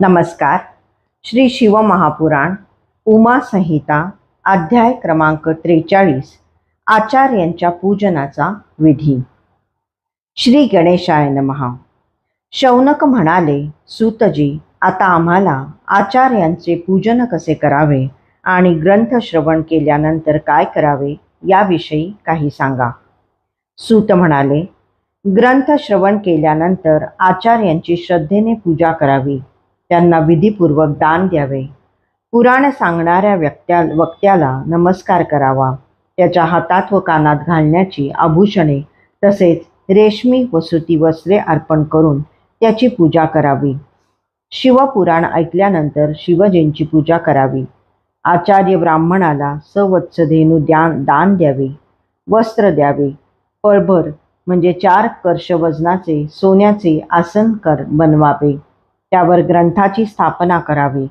नमस्कार. श्री शिवमहापुराण उमा संहिता अध्याय क्रमांक त्रेचाळीस आचार्यांच्या पूजनाचा विधी. श्री गणेशाय नमहा शौनक म्हणाले सूतजी आता आम्हाला आचार्यांचे पूजन कसे करावे आणि ग्रंथ श्रवण केल्यानंतर काय करावे याविषयी काही सांगा. सूत म्हणाले ग्रंथ श्रवण केल्यानंतर आचार्यांची श्रद्धेने पूजा करावी. त्यांना विधीपूर्वक दान द्यावे. पुराण सांगणाऱ्या व्यक्त्या वक्त्याला नमस्कार करावा. त्याच्या हातात व कानात घालण्याची आभूषणे तसेच रेशमी व सुती वस्त्रे अर्पण करून त्याची पूजा करावी. शिवपुराण ऐकल्यानंतर शिवजींची पूजा करावी. आचार्य ब्राह्मणाला सवत्सधेनु द्यान दान द्यावे. वस्त्र द्यावे. पळभर म्हणजे चार कर्ष वजनाचे सोन्याचे आसन कर बनवावे. त्यावर ग्रंथाची स्थापना करावी.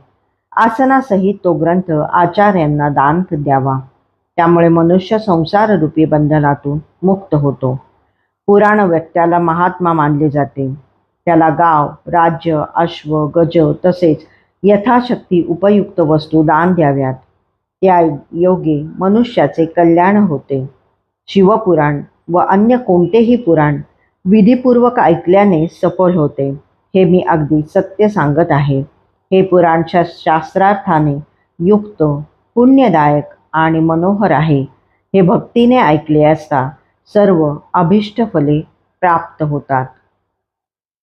आसनासहित तो ग्रंथ आचार्यांना दान द्यावा. त्यामुळे मनुष्य संसाररूपी बंधनातून मुक्त होतो. पुराण व्यक्त्याला महात्मा मानले जाते. त्याला गाव राज्य अश्व गज तसेच यथाशक्ती उपयुक्त वस्तू दान द्याव्यात. त्या योगे मनुष्याचे कल्याण होते. शिवपुराण व अन्य कोणतेही पुराण विधीपूर्वक ऐकल्याने सफल होते. हे मी अगदी सत्य सांगत आहे. हे पुराण शास्त्रार्थाने युक्त पुण्यदायक आणि मनोहर आहे. हे भक्तीने ऐकले असता सर्व अभिष्ट फले प्राप्त होतात.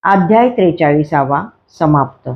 अध्याय त्रेचाळीसावा समाप्त.